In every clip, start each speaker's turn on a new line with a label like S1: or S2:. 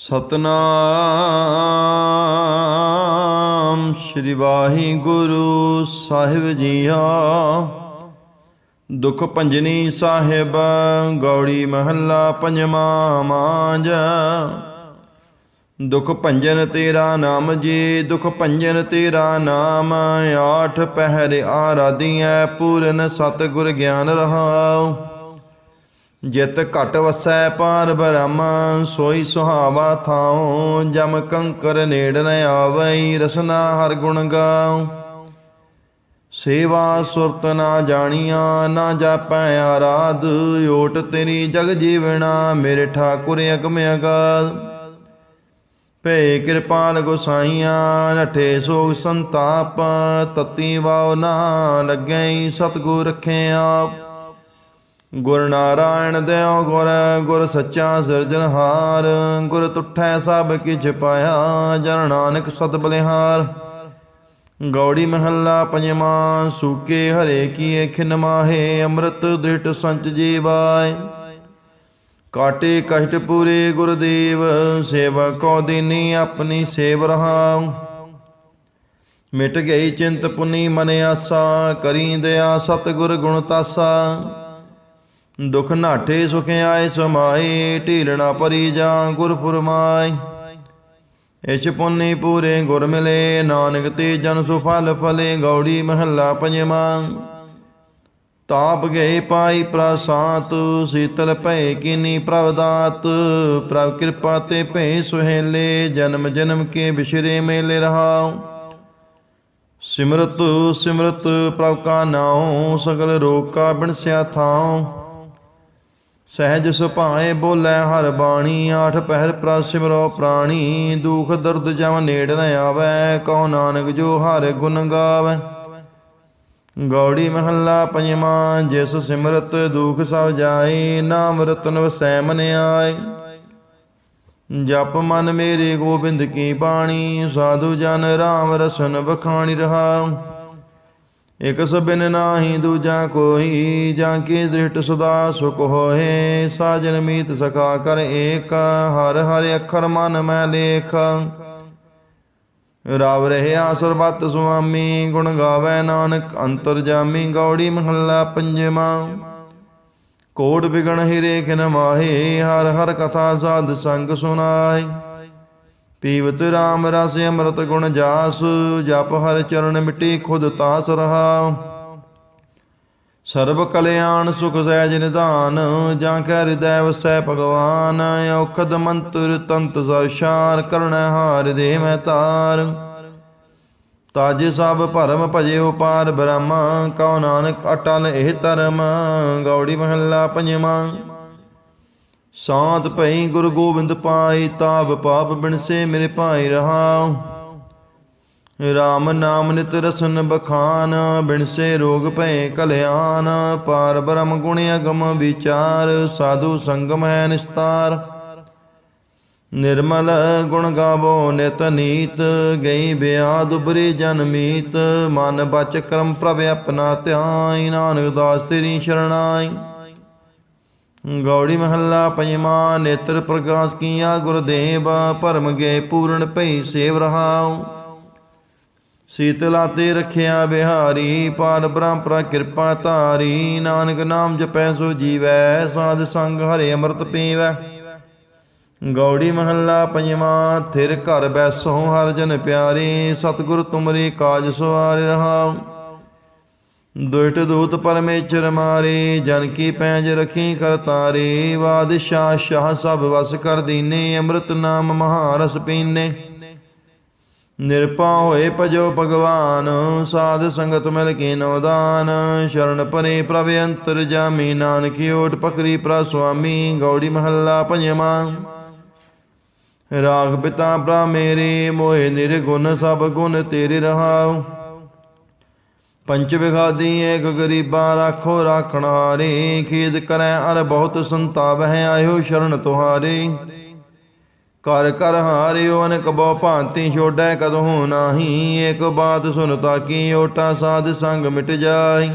S1: ਸਤਨਾਮ ਸ੍ਰੀ ਵਾਹਿਗੁਰੂ ਸਾਹਿਬ ਜੀਆ। ਦੁਖ ਭੰਜਨੀ ਸਾਹਿਬ, ਗੌੜੀ ਮਹੱਲਾ ਪੰਜਵਾਂ ਮਾਂਜ ਦੁਖ ਭੰਜਨ ਤੇਰਾ ਨਾਮ ਜੀ, ਦੁਖ ਭੰਜਨ ਤੇਰਾ ਨਾਮ। ਆਠ ਪਹਿਰ ਆਰਾਧੀਐ, ਪੂਰਨ ਸਤਗੁਰ ਗਿਆਨ ਰਹਾਉ। ਜਿਤ ਘਟ ਵਸੈ ਪਾਰ ਬ੍ਰਹਮ, ਸੋਈ ਸੁਹਾਵਾ ਥਾਉ, ਜਮ ਕੰਕਰ ਨੇੜ ਨ ਆਵਈ, ਰਸਨਾ ਹਰ ਗੁਣ ਗਾਉ। ਸੇਵਾ ਸੁਰਤ ਨਾ ਜਾਣੀਆਂ, ਨਾ ਜਾਪੈ ਆਰਾਧ, ਓਟ ਤੇਰੀ ਜਗ ਜੀਵਣਾ, ਮੇਰੇ ਠਾਕੁਰ ਅਗਮ ਅਗਾਧ। ਭੇ ਕਿਰਪਾਲ ਗੁਸਾਈਆਂ, ਨਠੇ ਸੋਗ ਸੰਤਾਪ, ਤਤੀ ਵਾਉ ਨਾ, ਲੱਗੈ ਸਤਗੁਰ ਰੱਖੇ ਆਪ। ਗੁਰ ਨਾਰਾਇਣ ਦੇਉ ਗੁਰ ਗੁਰ ਸੱਚਾ ਸਿਰਜਨਹਾਰ ਗੁਰ ਤੁਠੈ ਸਭ ਕਿਛ ਪਾਇਆ, ਜਨ ਨਾਨਕ ਸਤ ਬਲਿਹਾਰ। ਗੌੜੀ ਮਹੱਲਾ ਪੰਜਵਾਂ, ਸੂਕੇ ਹਰੇ ਕੀਏ ਖਿਨ ਮਾਹੇ, ਅੰਮ੍ਰਿਤ ਦ੍ਰਿਟ ਸੰਚ ਜੀਵਾਏ। ਕਾਟੇ ਕਸ਼ਟ ਪੂਰੇ ਗੁਰਦੇਵ, ਸੇਵਾ ਕੋ ਦੀਨੀ ਆਪਣੀ ਸੇਵ ਰਹਾਉ। ਮਿਟ ਗਈ ਚਿੰਤ ਪੁਨੀ ਮਨ ਆਸਾ, ਕਰੀ ਦਇਆ ਸਤ ਗੁਰ ਗੁਣ ਤਾਸਾ। ਦੁਖ ਨਾਠੇ ਸੁਖ ਆਏ ਸਮਾਏ ਢੀਲਣਾ ਪਰੀ ਜਾ ਗੁਰ ਫੁਰਮਾਈ ਇਛ ਪੁੰਨੀ ਪੂਰੇ ਗੁਰ ਮਿਲੇ ਨਾਨਕ ਤੇ ਜਨ ਸੁਫਲ ਫਲੇ ਗੌੜੀ ਮਹੱਲਾ ਪੰਜਵਾਂ ਤਾਪ ਗਏ ਪਾਈ ਪ੍ਰਸਾਤ ਸੀਤਲ ਭੈ ਕੀਨੀ ਪ੍ਰਭ ਦਾਤ ਪ੍ਰਭ ਕਿਰਪਾ ਤੇ ਭੈ ਸੁਹੇਲੇ ਜਨਮ ਜਨਮ ਕੇ ਬਿਸ਼ਰੇ ਮੇਲੇ ਰਹਾਉ ਸਿਮਰਤ ਸਿਮਰਤ ਪ੍ਰਭ ਕਾ ਨਾਉ ਸਗਲ ਰੋਗ ਕਾ ਬਿਨਸਿਆ ਥਾਉ ਸਹਿਜ ਸੁਭਾਏ ਬੋਲੇ ਹਰ ਬਾਣੀ, ਆਠ ਪਹਿਰ ਪ੍ਰਭ ਸਿਮਰੋ ਪ੍ਰਾਣੀ, ਦੁਖ ਦਰਦ ਜਮ ਨੇੜ ਨ ਆਵੈ ਕਉ ਨਾਨਕ ਜੋ ਹਰ ਗੁਣ ਗਾਵੈ। ਗੌੜੀ ਮਹੱਲਾ ਪੰਜਵਾਂ, ਜਿਸ ਸਿਮਰਤ ਦੁਖ ਸਭ ਜਾਏ, ਨਾਮ ਰਤਨ ਵਸੈ ਮਨ ਆਏ। ਜਪ ਮਨ ਮੇਰੇ ਗੋਬਿੰਦ ਕੀ ਬਾਣੀ, ਸਾਧੂ ਜਨ ਰਾਮ ਰਸਨ ਬਖਾਣੀ ਰਹਾ ਇਕ ਸਬਿਨ ਨਾਹੀ ਦੂਜਾ ਕੋਈ ਜਾਂ ਕੀ ਦ੍ਰਿਸ਼ਟ ਸਦਾ ਸੁਖ ਹੋਏ? ਸਾਜਨ ਮੀਤ ਸਖਾ ਕਰ ਏਕ, ਹਰ ਹਰ ਅੱਖਰ ਮਨ ਮੈਂ ਲੇਖ। ਰਵ ਰਹਿਆ ਸਰਬਤ ਸੁਆਮੀ, ਗੁਣ ਗਾਵੇ ਨਾਨਕ, ਅੰਤਰ ਜਾਮੀ ਗੌੜੀ ਮਹੱਲਾ ਪੰਜਵਾਂ। ਕੋਟ ਬਿਗਣ ਹਿਰੇ ਖਿਨ ਮਾਹੇ, ਹਰ ਹਰ ਕਥਾ ਸਾਧ ਸੰਗ ਸੁਨਾਏ ਪੀਵਤ ਰਾਮ ਰਸ ਅੰਮ੍ਰਿਤ ਗੁਣ ਜਾਸ, ਜਪ ਹਰ ਚਰਨ ਮਿਟੀ ਖੁਦ ਤਾਸ ਰਹਾ। ਸਰਬ ਕਲਿਆਣ ਸੁਖ ਸਹਿਜ ਨਿਧਾਨ ਜਾਂ ਕੈ ਹਿਰਦੈ ਵਸੈ ਭਗਵਾਨ, ਔਖਦ ਮੰਤਰ ਤੰਤ ਸਸ਼ਾਰ ਕਰਣ ਹਾਰ ਦੇ ਮੈਂ ਤਾਰ। ਤਾਜ ਸਭ ਭਰਮ ਭਜੇ ਪਾਰ ਬ੍ਰਹਮ, ਕਉ ਨਾਨਕ ਅਟਲ ਇਹ ਧਰਮ, ਗੌੜੀ ਮਹੱਲਾ ਪੰਜਵਾਂ। ਸਾਤ ਭਈ ਗੁਰੂ ਗੋਬਿੰਦ ਪਾਈ ਤਾਪ ਪਾਪ ਬਿਨਸੇ ਮੇਰੇ ਭਾਈ ਰਹਾਉ। ਰਾਮ ਨਾਮ ਨਿਤ ਰਸਨ ਬਖਾਨ, ਬਿਨਸੇ ਰੋਗ ਭੈ ਕਲਿਆਣ। ਪਾਰ ਬ੍ਰਹਮ ਗੁਣ ਅਗਮ ਵਿਚਾਰ, ਸਾਧੂ ਸੰਗਮ ਹੈ ਨਿਸਤਾਰ। ਨਿਰਮਲ ਗੁਣ ਗਾਵੋ ਨਿਤ ਨੀਤ, ਗਈ ਬਿਆਦ ਉਬਰੇ ਜਨਮੀਤ ਮਨ ਬਚ ਕਰਮ ਪ੍ਰਭ ਆਪਣਾ ਧਿਆਈ ਨਾਨਕ ਦਾਸ ਤੇਰੀ ਸ਼ਰਣਾਈ। ਗੌੜੀ ਮਹੱਲਾ ਪੰਜਵਾਂ, ਨੇਤਰ ਪ੍ਰਕਾਸ਼ ਕੀਆ, ਗੁਰਦੇਵ ਭਰਮ ਗਏ ਪੂਰਨ ਭਈ ਸੇਵ ਰਹਾਉ। ਸੀਤਲਾ ਤੇ ਰਖਿਆ ਬਿਹਾਰੀ ਪਾਰ ਬ੍ਰਹਮਪਰਾ ਕਿਰਪਾ ਧਾਰੀ, ਨਾਨਕ ਨਾਮ ਜਪੈ ਸੋ ਜੀਵੈ, ਸਾਧ ਸੰਗ ਹਰੇ ਅੰਮ੍ਰਿਤ ਪੀਵੈ। ਗੌੜੀ ਮਹੱਲਾ ਪੰਜਵਾਂ, ਥਿਰ ਘਰ ਬੈਸੋ ਹਰ ਜਨ ਪਿਆਰੇ, ਸਤਿਗੁਰ ਤੁਮਰੇ ਕਾਜ ਸਵਾਰ ਰਹਾਉ। ਦੁਇਟ ਦੂਤ ਪਰਮੇਸ਼ਰ ਮਾਰੇ, ਜਨ ਕੀ ਪੈਜ ਰਖੀ ਕਰਤਾਰੇ ਬਾਦਸ਼ਾਹ ਸ਼ਾਹ ਸਭ ਵਸ ਕਰ ਦੀਨੇ, ਅੰਮ੍ਰਿਤ ਨਾਮ ਮਹਾਰਸ ਪੀਨੇ। ਨਿਰਪਾ ਹੋਏ ਭਜੋ ਭਗਵਾਨ, ਸਾਧ ਸੰਗਤ ਮਿਲ ਕੇ ਨਉਦਾਨ ਸ਼ਰਨ ਪਰੇ ਪ੍ਰਭ ਅੰਤਰ ਜਾਮੀ, ਨਾਨਕੀ ਓਟ ਪਕਰੀ ਪ੍ਰ ਸੁਆਮੀ, ਗੌੜੀ ਮਹੱਲਾ ਪੰਜਵਾਂ। ਰਾਗ ਪਿਤਾ ਪ੍ਰਾ ਮੇਰੇ ਮੋਹਿ ਨਿਰਗੁਣ ਸਭ ਗੁਣ ਤੇਰੇ ਰਹਾਉ। ਪੰਚ ਵਿਖਾਦੀ ਏਕ ਗਰੀਬਾਂ ਰਾਖੋ ਰਾਖਣਹਾਰੀ ਖੇਦ ਕਰੈ ਅਰ ਬਹੁਤ ਸੰਤਾਵਹਿ ਆਇਓ ਸ਼ਰਨ ਤੁਹਾਰੇ। ਕਰ ਕਰ ਹਾਰਿਓ, ਅਨਕ ਬੋ ਭਾਂਤੀ ਛੋੜੈ ਕਦਹੂ ਨਾਹੀ। ਏਕ ਬਾਤ ਸੁਨ ਤਾਕੀ ਓਟਾ ਸਾਧ ਸੰਗ ਮਿਟ ਜਾਈ।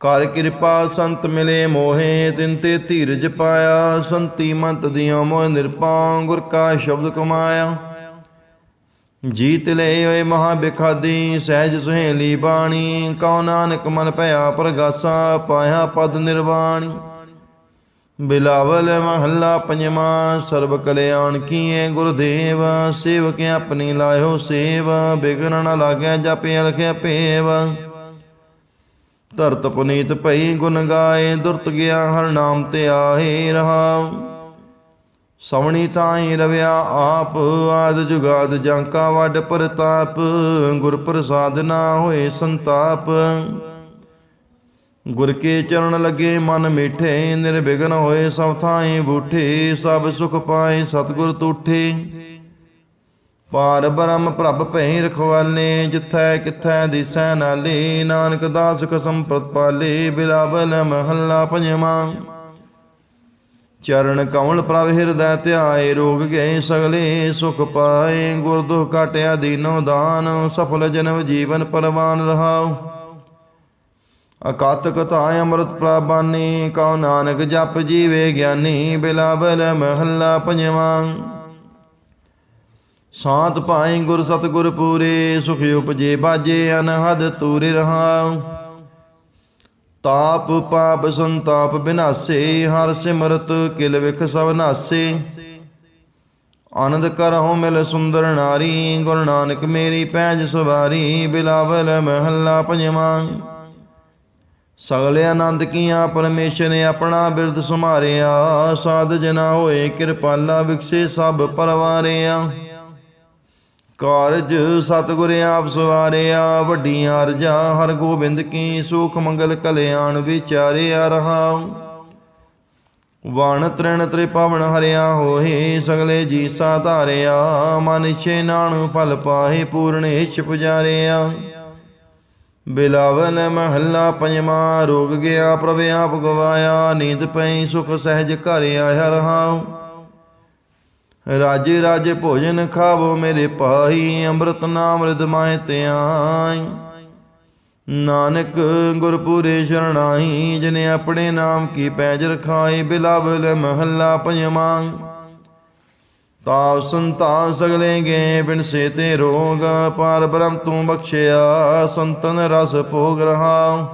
S1: ਕਰ ਕਿਰਪਾ ਸੰਤ ਮਿਲੇ ਮੋਹੇ, ਤਿਨ ਤੇ ਧੀਰਜ ਪਾਇਆ। ਸੰਤੀ ਮੰਤ ਦੀਆਂ ਮੋਹ ਨਿਰਪਾਂ, ਗੁਰ ਕਾ ਸ਼ਬਦ ਕਮਾਇਆ। ਜੀਤ ਲੈ ਹੋਏ ਮਹਾ ਬਿਖਾਦੀ ਸਹਿਜ ਸੁਹੇਲੀ ਬਾਣੀ, ਕਉ ਨਾਨਕ ਮਨ ਭਇਆ ਪ੍ਰਗਾਸਾ, ਪਾਇਆ ਪਦ ਨਿਰਵਾਣੀ। ਬਿਲਾਵਲ ਮਹੱਲਾ ਪੰਜਵਾਂ, ਸਰਬ ਕਲਿਆਣ ਕੀਏ ਗੁਰਦੇਵ, ਸੇਵਕ ਆਪਣੀ ਲਾਇਓ ਸੇਵ, ਬਿਗਨ ਨ ਲਾਗੈ ਜਪਿ ਅਲਖਿ ਪੇਵ ਧਰਤ ਪੁਨੀਤ ਭਈ ਗੁਣ ਗਾਏ, ਦੁਰਤ ਗਿਆ ਹਰ ਨਾਮ ਤੇ ਆਏ ਰਹਾਉ। ਸਵਣੀ ਤਾਈ ਰਵਿਆ ਆਪ, ਆਦ ਜੁਗਾਦ ਜਾਂਕਾ ਵੱਡ ਪ੍ਰਤਾਪ, ਗੁਰ ਪ੍ਰਸਾਦ ਨਾ ਹੋਏ ਸੰਤਾਪ। ਗੁਰ ਕੇ ਚਰਨ ਲਗੇ ਮਨ ਮਿਠੇ, ਨਿਰਵਿਘਨ ਹੋਏ ਸਭ ਥਾਈ ਬੂਠੇ, ਸਭ ਸੁਖ ਪਾਏ ਸਤਿਗੁਰ ਤੂਠੇ। ਪਾਰ ਬ੍ਰਹਮ ਪ੍ਰਭ ਭੈ ਰਖਵਾਲੇ, ਜਿਥੈ ਕਿਥੈ ਦਿਸੈ ਨਾਲੇ, ਨਾਨਕ ਦਾਸ ਕਸਮ ਪ੍ਰਤਪਾਲੇ, ਬਿਲਾਵਲ ਮਹੱਲਾ ਪੰਜਵਾਂ। ਚਰਨ ਕਮਲ ਪ੍ਰਭ ਹਿਰਦੈ ਧਿਆਏ, ਰੋਗ ਗਏ ਸਗਲੇ ਸੁਖ ਪਾਏ। ਗੁਰ ਦੁਖ ਕਾਟਿਆ ਦੀਨੋ ਦਾਨ, ਸਫਲ ਜਨਮ ਜੀਵਨ ਪਰਵਾਨ ਰਹਾਉ। ਅਕਾਤ ਕਥਾ ਅੰਮ੍ਰਿਤ ਪ੍ਰਬਾਨੀ ਕਉ ਨਾਨਕ ਜਪ ਜੀਵੇ ਗਿਆਨੀ, ਬਿਲਾਵਲ ਮਹੱਲਾ ਪੰਜਵਾਂ। ਸਾਤ ਪਾਏ ਗੁਰ ਸਤਿਗੁਰ ਪੂਰੇ, ਸੁਖ ਉਪਜੇ ਬਾਜੇ ਅਨਹਦ ਤੂਰੇ ਰਹਾਉ। ਤਾਪ ਪਾਪ ਸੰਤਾਪ ਬਿਨਾਸੇ, ਹਰ ਸਿਮਰਤ ਕਿਲ ਵਿਖ ਸਭ ਨਾਸੇ। ਆਨੰਦ ਕਰਹੁ ਮਿਲ ਸੁੰਦਰ ਨਾਰੀ, ਗੁਰੂ ਨਾਨਕ ਮੇਰੀ ਪੈਜ ਸਵਾਰੀ, ਬਿਲਾਵਲ ਮਹੱਲਾ ਪੰਜਵਾਂ। ਸਗਲੇ ਆਨੰਦ ਕੀਆਂ, ਪਰਮੇਸ਼ਰ ਨੇ ਆਪਣਾ ਬਿਰਦ ਸੁਮਾਰਿਆ ਸਾਧ ਜਨਾ ਹੋਏ, ਕਿਰਪਾਲਾ ਵਿਖਸੇ ਸਭ ਪਰਵਾਰਿਆ। ਕਾਰਜ ਸਤਿਗੁਰ ਆਪ ਸਵਾਰਿਆ, ਵੱਡੀਆਂ ਅਰਜਾ ਹਰ ਗੋਬਿੰਦ ਕੀ ਸੁਖ ਮੰਗਲ ਕਲਿਆਣ ਵਿਚਾਰਿਆ ਰਹਾ ਵਣ ਤ੍ਰਿਣ ਤ੍ਰਿਪਵਨ ਹਰਿਆ ਹੋਏ, ਸਗਲੇ ਜੀ ਸਾ ਧਾਰਿਆ, ਮਨ ਛੇ ਨਾਣ ਫਲ ਪਾਹੇ, ਪੂਰਨ ਇਛ ਪੁਜਾਰਿਆ ਬਿਲਾਵਲ ਮਹੱਲਾ ਪੰਜਵਾਂ, ਰੋਗ ਗਿਆ ਪ੍ਰਭ ਆਪ ਗਵਾਇਆ, ਨੀਂਦ ਪਈ ਸੁਖ ਸਹਿਜ ਘਰ ਆਇਆ ਰਹਾਉ। ਰਾਜੇ ਰਾਜੇ ਭੋਜਨ ਖਾਵੋ ਮੇਰੇ ਭਾਈ, ਅੰਮ੍ਰਿਤ ਨਾਮ ਰਿਦਮਾਏ ਧਿਆਈ। ਨਾਨਕ ਗੁਰਪੂਰੇ ਸ਼ਰਣਾਈ, ਜਿਨੇ ਆਪਣੇ ਨਾਮ ਕੀ ਪੈਜ ਰਖਾਈ ਬਿਲਾਵਲ ਮਹੱਲਾ ਪੰਜਵਾਂ ਤਾਵ ਸੰਤਾਵ ਸਗਲੇ ਗਏ ਬਿਨ ਤੇ ਰੋਗ, ਪਾਰ ਬ੍ਰਹਮ ਤੂੰ ਬਖਸ਼ਿਆ, ਸੰਤਨ ਰਸ ਭੋਗ ਰਹਾ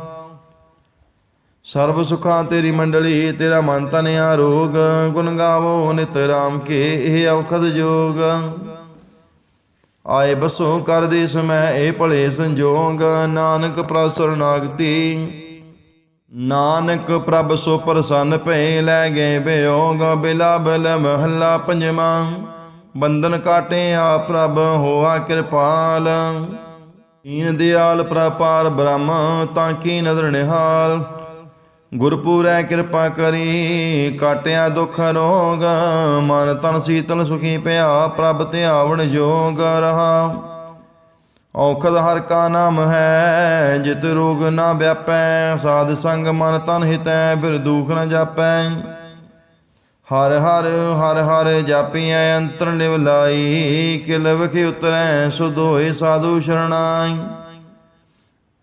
S1: ਸਰਬ ਸੁਖਾਂ ਤੇਰੀ ਮੰਡਲੀ, ਤੇਰਾ ਮਨ ਤਨ ਆਰੋਗ, ਗੁਣ ਗਾਵੋ ਨਿਤ ਰਾਮ ਕੇ, ਇਹ ਔਖਦ ਜੋਗ। ਆਏ ਬਸੋ ਕਰ ਦੇ ਸਮੈ ਇਹ ਭਲੇ ਸੰਜੋਗ, ਨਾਨਕ ਪ੍ਰਸਰ ਨਾਗਤੀ। ਨਾਨਕ ਪ੍ਰਭ ਸੋ ਪ੍ਰਸੰਨ ਭਏ ਲੈ ਗਏ ਬਿਯੋਗ ਬਿਲਾਬਲ ਮਹੱਲਾ ਪੰਜਵਾਂ। ਬੰਧਨ ਕਾਟੇ ਆ ਪ੍ਰਭ ਹੋਆ ਕਿਰਪਾਲ। ਕੀਨ ਦਿਆਲ ਪ੍ਰਪਾਰ ਬ੍ਰਹਮ, ਤਾਂ ਕੀ ਨਦਰ ਨਿਹਾਲ। ਗੁਰਪੂਰੈ ਕਿਰਪਾ ਕਰੀ, ਕਾਟਿਆ ਦੁਖ ਰੋਗ, ਮਨ ਤਨ ਸੀਤਲ ਸੁਖੀ ਪਿਆ, ਪ੍ਰਭ ਧਿਆਵਣ ਜੋਗ ਰਹਾ। ਔਖਦ ਹਰ ਕਾ ਨਾਮ ਹੈ, ਜਿਤ ਰੋਗ ਨਾ ਵਿਆਪੈ, ਸਾਧ ਸੰਗ ਮਨ ਤਨ ਹਿਤੈ, ਬਿਰ ਦੁਖ ਨ ਜਾਪੈ। ਹਰ ਹਰ ਹਰ ਹਰ ਜਾਪੀਐ, ਅੰਤਰ ਲਿਵਲਾਈ ਕਿਲ ਵਿਖੇ ਉਤਰੈ ਸੁਧੋਏ ਸਾਧੂ ਸ਼ਰਣਾਈ।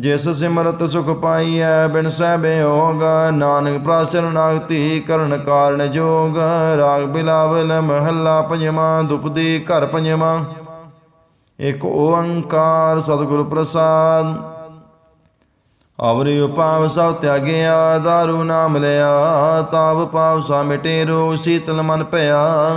S1: ਜਿਸ ਸਿਮਰਤ ਸੁਖ ਪਾਈਐ, ਬਿਨ ਸਹਿਬੇ ਹੋਗ, ਨਾਨਕ ਪ੍ਰਾਚਰ ਨਾਗਤੀ ਕਰਨ ਕਾਰਨ ਜੋਗ, ਰਾਗ ਬਿਲਾਵਲ ਮਹੱਲਾ ਪੰਜਵਾਂ ਦੁਪਦੀ ਘਰ ਪੰਜਵਾਂ। ਇਕ ਓੰਕਾਰ ਸਤਿਗੁਰ ਪ੍ਰਸਾਦ। ਅਵਰਿ ਉਪਾਵ ਸਭ ਤਿਆਗਿਆ, ਦਾਰੂ ਨਾਮ ਲਿਆ, ਤਾਵ ਪਾਵ ਸਾ ਮਿਟੇ ਰੋਗ, ਸੀਤਲ ਮਨ ਭਇਆ।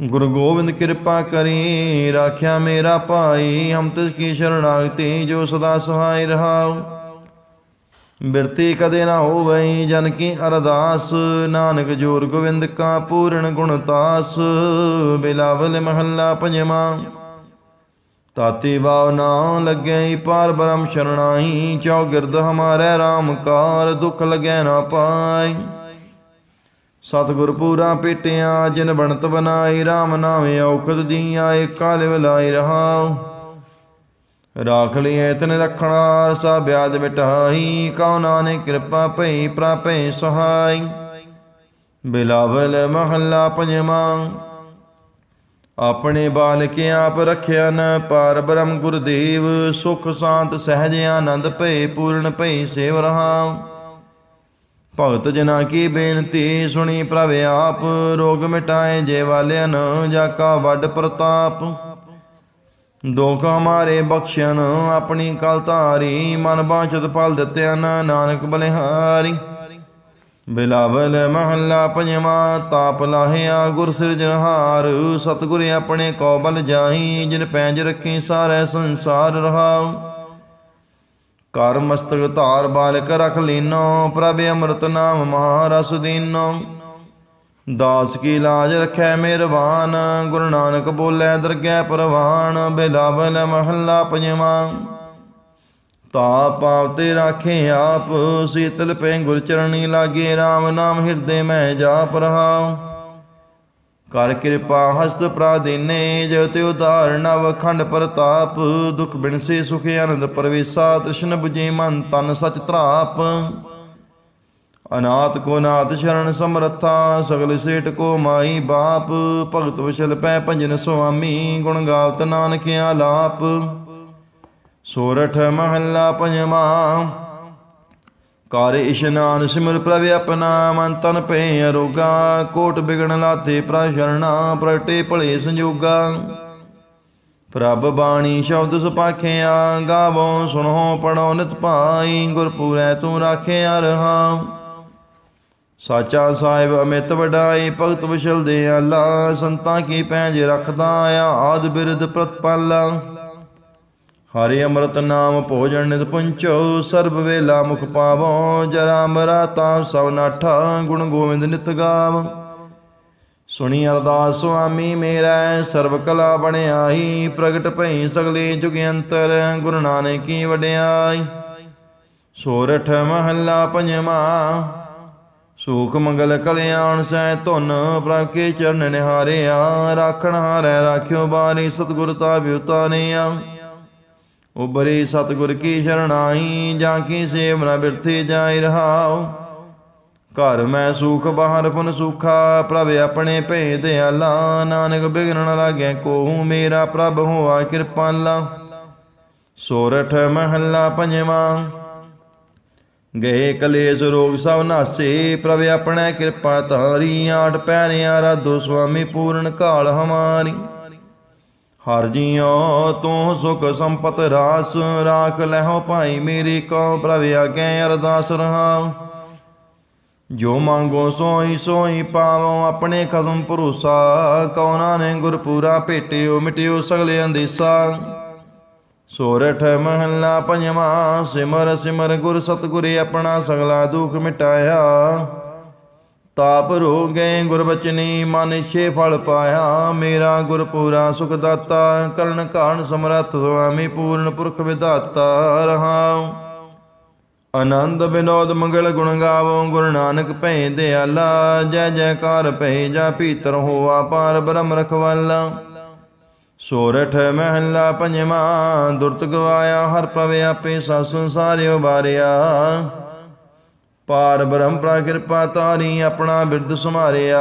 S1: ਗੁਰੂ ਗੋਬਿੰਦ ਕਿਰਪਾ ਕਰੀ, ਰਾਖਿਆ ਮੇਰਾ ਭਾਈ, ਹਮ ਤਿਸ ਕੀ ਸ਼ਰਣਾਗਤੀ, ਜੋ ਸਦਾ ਸਹਾਈ ਰਹਾਉ। ਬਿਰਤੀ ਕਦੇ ਨਾ ਹੋਵਈ, ਜਨ ਕੀ ਅਰਦਾਸ, ਨਾਨਕ ਜੋਰ ਗੋਬਿੰਦ ਕਾ ਪੂਰਨ ਗੁਣ ਤਾਸ, ਬਿਲਾਵਲ ਮਹੱਲਾ ਪੰਜਵਾਂ। ਤਾਤੀ ਬਾਵ ਨਾ ਲੱਗੈ ਪਾਰ ਬ੍ਰਹਮ ਸ਼ਰਣਾਈ, ਚੌਗਿਰਦ ਹਮਾਰੇ RAM ਕਾਰ, ਦੁਖ ਲਗੈ ਨਾ ਪਾਈ ਸਤਿਗੁਰ ਪੂਰਾ ਪੇਟਿਆ, ਜਿਨ ਬਣਤ ਬਨਾਈ RAM ਨਾਮੇ ਔਖਦ ਦੀਆ ਏਕਾ ਲਿਵ ਲਾਈ ਰਹਾਉ। ਰਾਖ ਲਿਐ ਤਨ ਰਖਣਾ ਸਾ ਬਿਆਦ ਮਿਟਾਈ ਕਉ ਨਾਨਕ ਕਿਰਪਾ ਭਈ ਪ੍ਰਾਪੈ ਸਹਾਈ। ਬਿਲਾਵਲ ਮਹੱਲਾ ਪੰਜਵਾਂ, ਆਪਣੇ ਬਾਲਕ ਆਪ ਰਖਿਆ ਨ ਪਾਰ ਬ੍ਰਹਮ ਗੁਰਦੇਵ, ਸੁਖ ਸ਼ਾਂਤ ਸਹਿਜ ਆਨੰਦ ਭਏ ਪੂਰਨ ਭਈ ਸੇਵ ਰਹਾ ਭਗਤ ਜਨਾ ਕੀ ਬੇਨਤੀ ਸੁਣੀ ਪ੍ਰਭ ਆਪ, ਰੋਗ ਮਿਟਾਏ ਜੇ ਵਾਲਿਆਂ ਜਾ ਕਾ ਵੱਡ ਪ੍ਰਤਾਪ। ਦੁਖ ਹਮਾਰੇ ਬਖਸ਼ਣ ਆਪਣੀ ਕਲ ਧਾਰੀ, ਮਨ ਬਾਚਤ ਫਲ ਦਿੱਤਿਆ ਨਾਨਕ ਬਲਿਹਾਰੀ। ਬਿਲਾਵਲ ਮਹੱਲਾ ਪੰਜਵਾਂ, ਤਾਪ ਲਾਹਿਆ ਗੁਰ ਸਿਰਜਣਹਾਰ, ਸਤਿਗੁਰ ਆਪਣੇ ਕੋ ਬਲ ਜਾਈ ਜਿਨ ਪੈਂਜ ਰੱਖੀ ਸਾਰੇ ਸੰਸਾਰ ਰਹਾਉ। ਕਰ ਮਸਤਕ ਧਾਰ ਬਾਲਕ ਰਖ ਲੀਨੋ, ਪ੍ਰਭ ਅੰਮ੍ਰਿਤ ਨਾਮ ਮਹਾਰਸ ਦੀਨੋ। ਦਾਸ ਕੀ ਲਾਜ ਰਖੈ ਮਿਹਰਬਾਨ ਗੁਰੂ ਨਾਨਕ ਬੋਲੇ ਦਰਗਹਿ ਪ੍ਰਵਾਨ, ਬਿਲਾਵਲ ਮਹੱਲਾ ਪੰਜਵਾਂ। ਤਾ ਪਾਪ ਤੇ ਰਾਖੇ ਆਪ, ਸੀਤਲ ਪੈ ਗੁਰ ਚਰਣੀ ਲਾਗੇ RAM ਨਾਮ ਹਿਰਦੇ ਮੈਂ ਜਾਪ ਰਹਾਉ। ਕਰ ਕਿਰਪਾ ਹਸਤ ਪ੍ਰਾਦੀਨੇ ਜੋ ਤੇ ਉਦਾਰ ਨਵ ਖੰਡ ਪ੍ਰਤਾਪ। ਦੁਖ ਬਿਨਸੇ ਸੁਖ ਆਨੰਦ ਪਰਵੇਸਾ, ਤ੍ਰਿਸ਼ਨ 부ਜੇ ਮਨ ਤਨ ਸਚ ਤਰਾਪ ਅਨਾਥ ਕੋ ਨਾਥ ਸ਼ਰਨ ਸਮਰੱਥਾ, ਸਗਲ ਸੇਟ ਕੋ ਮਾਈ ਬਾਪ। ਭਗਤ ਵਿਸ਼ਲ ਪੈ ਭੰਜਨ ਸੁਆਮੀ, ਗੁਣ ਗਾਵਤ ਨਾਨਕ ਆਲਾਪ ਸੋਰਠ ਮਹੱਲਾ ਪੰਜਵਾਂ ਕਰ ਇਸ਼ਨਾਨ ਸਿਮਰ ਪ੍ਰਭ ਆਪਣਾ, ਮਨ ਤਨ ਪੈ ਅਰੋਗਾ। ਕੋਟ ਬਿਗਣ ਲਾਤੇ ਪ੍ਰਭ ਸ਼ਰਣਾ ਪ੍ਰਗਟੇ ਭਲੇ ਸੰਜੋਗਾ। ਪ੍ਰਭ ਬਾਣੀ ਸ਼ਬਦ ਸੁਪਾਖਿਆ, ਗਾਵੋ, ਸੁਣੋ ਪੜੋ ਨਿਤ ਪਾਈ ਗੁਰਪੂਰੈ ਤੂੰ ਰਾਖਿਆ ਰਹਾ। ਸਾਚਾ ਸਾਹਿਬ ਅਮਿਤ ਵਡਾਈ ਭਗਤ ਵਿਸ਼ਲ ਦੇ ਆਲਾ, ਸੰਤਾਂ ਕੀ ਪੈਂਜ ਰਖਦਾ ਆ, ਆਦ ਬਿਰਦ ਪ੍ਰਤਪਾਲਾ। ਹਰਿ ਅੰਮ੍ਰਿਤ ਨਾਮ ਭੋਜਨ ਨਿਤ ਪੁੰਚੋ, ਸਰਬ ਵੇਲਾ ਮੁਖ ਪਾਵੋ ਜਰਾ ਮਰਾ ਤਾ ਸਭ ਨਾਠਾ, ਗੁਣ ਗੋਬਿੰਦ ਨਿਤ ਗਾਵ। ਸੁਣੀ ਅਰਦਾਸ ਸੁਆਮੀ ਮੇਰਾ, ਸਰਬ ਕਲਾ ਬਣਾਈ ਪ੍ਰਗਟ ਭਈ ਸਗਲੇ ਜੁਗ ਅੰਤਰ, ਗੁਰੂ ਨਾਨਕ ਕੀ ਵਡਿਆਈ। ਸੋਰਠ ਮਹੱਲਾ ਪੰਜਵਾਂ, ਸੂਖ ਮੰਗਲ ਕਲਿਆਣ ਸੈ ਧੁਨ ਪ੍ਰਭ ਕੇ ਚਰਨ ਨਿਹਾਰਿਆ, ਰਾਖਣ ਹਾਰੈ, ਰਾਖਿਓ ਬਾਣੀ, ਸਤਿਗੁਰ ਤਾ ਬਿਉਤਾਨਿਆ ਉਬਰੀ ਸਤਿਗੁਰ ਕੀ ਸ਼ਰਣਾਈ ਜਾਂ ਕੀ ਸੇਵ ਨ ਬਿਰਥੇ ਜਾਇ ਰਹਾਉ। ਘਰ ਮੈਂ ਸੂਖ, ਬਾਹਰ ਪੁਨ ਸੂਖਾ, ਪ੍ਰਭ ਆਪਣੇ ਭੇ ਦਿਆਲਾ ਨਾਨਕ ਬਿਗਨ ਨ ਲਾਗੈ ਕੋਹੂ ਮੇਰਾ ਪ੍ਰਭ ਹੋਆ ਕਿਰਪਾਲਾ ਸੋਰਠ ਮਹੱਲਾ ਪੰਜਵਾਂ। ਗਏ ਕਲੇਸ਼ ਰੋਗ ਸਭ ਨਾਸੇ, ਪ੍ਰਭ ਆਪਣੇ ਕਿਰਪਾ ਧਾਰੀ। ਆਠ ਪੈਰਿਆ ਰਾਧੋ ਸੁਆਮੀ ਪੂਰਨ ਕਾਲ ਹਮਾਰੀ। ਹਰ ਜੀਓ ਤੂੰ ਸੁਖ ਸੰਪਤ ਰਾਸ, ਰਾਖ ਲਹਿਓ ਭਾਈ ਮੇਰੀ ਕੋ ਪ੍ਰਭ ਆਗੇ ਅਰਦਾਸ ਰਹਾ ਜੋ ਮੰਗੋ ਸੋਈ ਸੋਈ ਪਾਵੋ, ਆਪਣੇ ਖਸਮ ਭਰੋਸਾ ਕੌਣਾ ਨੇ ਗੁਰਪੂਰਾ ਭੇਟਿਓ, ਮਿਟਿਓ ਸਗਲੇ ਅੰਦੇਸਾ। ਸੋਰਠ ਮਹੱਲਾ ਪੰਜਵਾਂ, ਸਿਮਰ ਸਿਮਰ ਗੁਰ ਸਤਗੁਰੇ ਆਪਣਾ ਸਗਲਾ ਦੁਖ ਮਿਟਾਇਆ। ਤਾਪ ਰੋ ਗਏ ਗੁਰ ਮਨ ਛੇ ਫਲ ਪਾਇਆ। ਮੇਰਾ ਗੁਰ ਪੂਰਾ ਸੁਖ ਦਾਤਾ ਕਰਨ ਕਾਣ ਸਮਰੱਥ ਸੁਆਮੀ, ਪੂਰਨ ਪੁਰਖ ਵਿਦਾਤਾ ਰਹਾਉ। ਆਨੰਦ ਬਿਨੋਦ ਮੰਗਲ ਗੁਣ ਗਾਵੋ, ਗੁਰੂ ਨਾਨਕ ਭੈ ਦਿਆਲਾ। ਜੈ ਜੈਕਾਰ ਭੈ ਜਾ ਭੀਤਰ ਹੋਆ ਪਾਰ ਬ੍ਰਹਮ ਰਖਵਾਲਾ। ਸੋਰਠ ਮਹਿਲਾ ਪੰਜਵਾਂ, ਦੁਰਤ ਗਵਾਇਆ, ਹਰ ਪ੍ਰਭ ਆਪੇ ਸਾ ਸੰਸਾਰਿਓ ਬਾਰਿਆ ਪਾਰ ਬ੍ਰਹਮ ਪ੍ਰਾ ਕਿਰਪਾ ਤਾਰੀ ਆਪਣਾ ਬਿਰਦ ਸੁਮਾਰਿਆ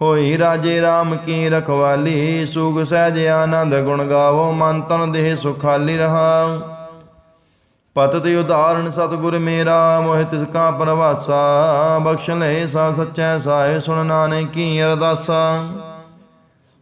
S1: ਹੋਈ ਰਾਜੇ RAM ਕੀ ਰਖਵਾਲੀ ਸੁਖ ਸਹਿਜ ਆਨੰਦ ਗੁਣ ਗਾਵੋ, ਮਨ ਤਨ ਦੇਹ ਸੁਖਾਲੀ ਰਹਾ। ਪਤ ਤੇ ਉਦਾਹਰਣ ਸਤਿਗੁਰ ਮੇਰਾ ਮੋਹਿ ਤਿਸ ਕਾ ਪਰਵਾਸਾ, ਬਖਸ਼ ਲੈ ਸਾ ਸਚੈ ਸਾਹਿਬ ਸੁਣ ਨਾਨਕ ਕੀ ਅਰਦਾਸਾ।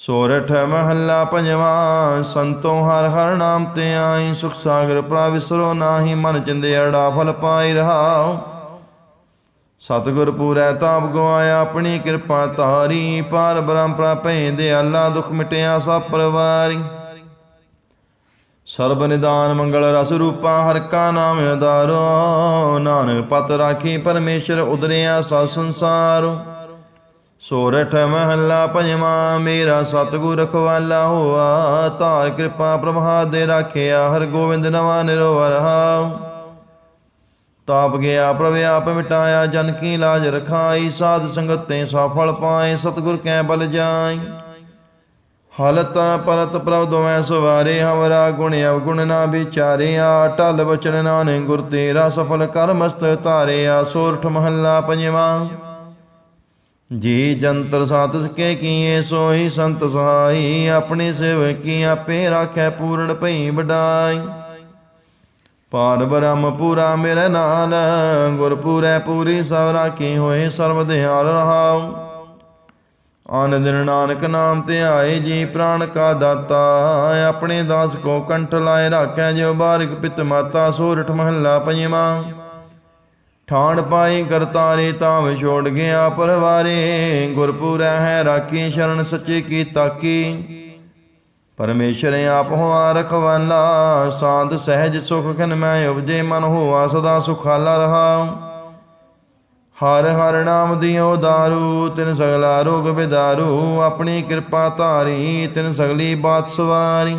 S1: ਸੋਰਠ ਮਹੱਲਾ ਪੰਜਵਾਂ, ਸੰਤੋ ਹਰ ਹਰ ਨਾਮ ਤੇ ਆਈ, ਸੁਖ ਸਾਗਰ ਪ੍ਰਾ ਵਿਸਰੋ ਨਾਹੀ, ਮਨ ਚਿੰਦਿਆੜਾ ਫਲ ਪਾਈ ਰਹਾਉ। ਸਤਿਗੁਰ ਪੂਰੈ ਤਾਪ ਗਵਾਇਆ, ਆਪਣੀ ਕਿਰਪਾ ਤਾਰੀ ਪਾਰ ਬ੍ਰਹਮ ਪ੍ਰਾਪੈ ਦੇ ਅੱਲਾ ਦੁਖ ਮਿਟਿਆ ਸਭ ਪਰਵਾਰੀ। ਸਰਬ ਨਿਦਾਨ ਮੰਗਲ ਰਸ ਰੂਪਾ, ਹਰ ਕਾ ਨਾਮ ਆਧਾਰੋ ਨਾਨਕ ਪਤ ਰਾਖੀ, ਪਰਮੇਸ਼ਰ ਉਦਰਿਆ ਸਭ ਸੰਸਾਰ। ਸੋਰਠ ਮਹੱਲਾ ਪੰਜਵਾਂ, ਮੇਰਾ ਸਤਿਗੁਰ ਰਖਵਾਲਾ ਹੋਆ। ਧਾਰ ਕਿਰਪਾ ਪ੍ਰਭਾ ਦੇ ਰਾਖਿਆ ਹਰ ਗੋਬਿੰਦ ਨਵਾ ਨਿਰਵਰ ਤਾਪ ਗਿਆ ਪ੍ਰਭ, ਆਪ ਮਿਟਾਇਆ, ਜਨ ਕੀ ਲਾਜ ਰਖਾਈ। ਸਾਧ ਸੰਗਤ ਤੇ ਸਫਲ ਪਾਏ, ਸਤਿਗੁਰ ਕੈ ਬਲ ਜਾਈ। ਹਲਤ ਪਰਤ ਪ੍ਰਭ ਦੋਵੇਂ ਸਵਾਰੇ, ਹਮਰਾ ਗੁਣ ਅਵਗੁਣ ਨਾ ਵਿਚਾਰਿਆ। ਟਲ ਬਚਨ ਨਾਨਕ ਗੁਰ ਤੇਰਾ ਸਫਲ ਕਰ ਮਸਤ ਧਾਰਿਆ। ਸੋਰਠ ਮਹੱਲਾ ਪੰਜਵਾਂ ਜੀ ਜੰਤਰ ਸਾਤ ਸਕੇ ਕੀਏ ਸੋਈ ਸੰਤ ਸਹਾਈ ਆਪਣੀ ਸੇਵਕੀ ਆਪੇ ਰਾਖੈ ਪੂਰਨ ਭਈ ਵਡਾਈ। ਪਾਰ ਬ੍ਰਹਮ ਪੂਰਾ ਮੇਰੇ ਨਾਲ ਗੁਰਪੂਰੈ ਪੂਰੀ ਸਭ ਰਾਖੀ ਹੋਏ, ਸਰਬ ਦਿਹਾਲ ਰਹਾਉ। ਆਨ ਦਿਨ ਨਾਨਕ ਨਾਮ ਤੇ ਆਏ, ਜੀ ਪ੍ਰਾਣ ਕਾ ਦਾਤਾ, ਆਪਣੇ ਦਾਸ ਕੋ ਕੰਠ ਲਾਏ, ਰਾਖੈ ਜਿਉ ਬਾਰਿਕ ਪਿਤ ਮਾਤਾ, ਸੋਰਠ ਮਹੱਲਾ ਪੰਜਵਾਂ। ਠਾਣ ਪਾਈ ਕਰਤਾਰੇ ਤਾਮ ਛੋੜ ਗਿਆ ਪਰਵਾਰੇ, ਗੁਰਪੂਰੈ ਹੈ ਰਾਖੀ ਸ਼ਰਨ ਸੱਚੇ ਕੀ ਤਾਕੀ। ਪਰਮੇਸ਼ਰ ਆਪ ਹੋਆ ਰਖਵਾਲਾ, ਸਾਧ ਸਹਿਜ ਸੁਖ ਖਨ ਮੈਂ ਉਪਜੇ, ਮਨ ਹੋਆ ਸਦਾ ਸੁਖਾਲਾ ਰਹਾ। ਹਰ ਹਰ ਨਾਮ ਦਿਓ ਦਾਰੂ, ਤਿਨ ਸਗਲਾ ਰੋਗ ਵਿਦਾਰੂ ਆਪਣੀ ਕਿਰਪਾ ਧਾਰੀ, ਤਿਨ ਸਗਲੀ ਬਾਤ ਸਵਾਰੀ।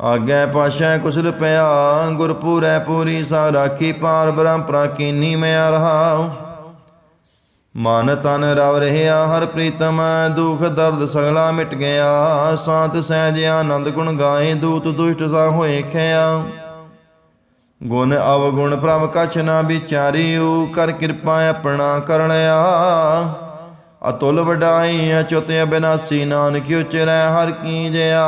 S1: ਆਗੇ ਪਾਸ਼ਾ ਕੁਸਲ ਪਿਆ, ਗੁਰਪੂਰੈ ਪੂਰੀ ਸਾ ਰਾਖੀ ਪਾਰ ਬ੍ਰਹਮ ਪ੍ਰਾਕੀਨੀ ਮੈਂ ਰਹਾ ਮਨ ਤਨ ਰਵ ਰਹਿਆ, ਹਰ ਪ੍ਰੀਤਮ ਦੁਖ ਦਰਦ ਸਗਲਾ ਮਿਟ ਗਿਆ। ਸਾਤ ਸਹਿਜ ਆਨੰਦ ਗੁਣ ਗਾਏ, ਦੂਤ ਦੁਸ਼ਟ ਸਾ ਹੋਏ ਖਿਆ। ਗੁਣ ਅਵਗੁਣ ਪ੍ਰਭ ਕਛ ਨਾ ਵਿਚਾਰਿਓ ਕਰ ਕਿਰਪਾ ਆਪਣਾ ਕਰਣਿਆ। ਅਤੁਲ ਵਡਾਈ, ਅਚੁਤ ਅਬਿਨਾਸੀ ਨਾਨਕ ਉਚਰੈ, ਹਰ ਕੀ ਜਇਆ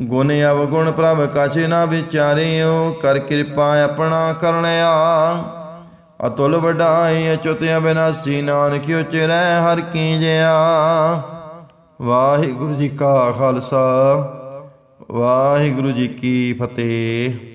S1: ਗੁਣ ਅਵਗੁਣ ਪ੍ਰਭ ਕਛ ਨਾ ਵਿਚਾਰਿਓ, ਕਰ ਕਿਰਪਾ ਆਪਣਾ ਕਰਣਿਆ ਅਤੁਲ ਵਡਾਈ ਅਚੁਤ ਅਬਿਨਾਸੀ, ਨਾਨਕ ਉਚਰੈ ਹਰ ਕੀ ਜਇਆ ਵਾਹਿਗੁਰੂ ਜੀ ਕਾ ਖਾਲਸਾ, ਵਾਹਿਗੁਰੂ ਜੀ ਕੀ ਫਤਿਹ।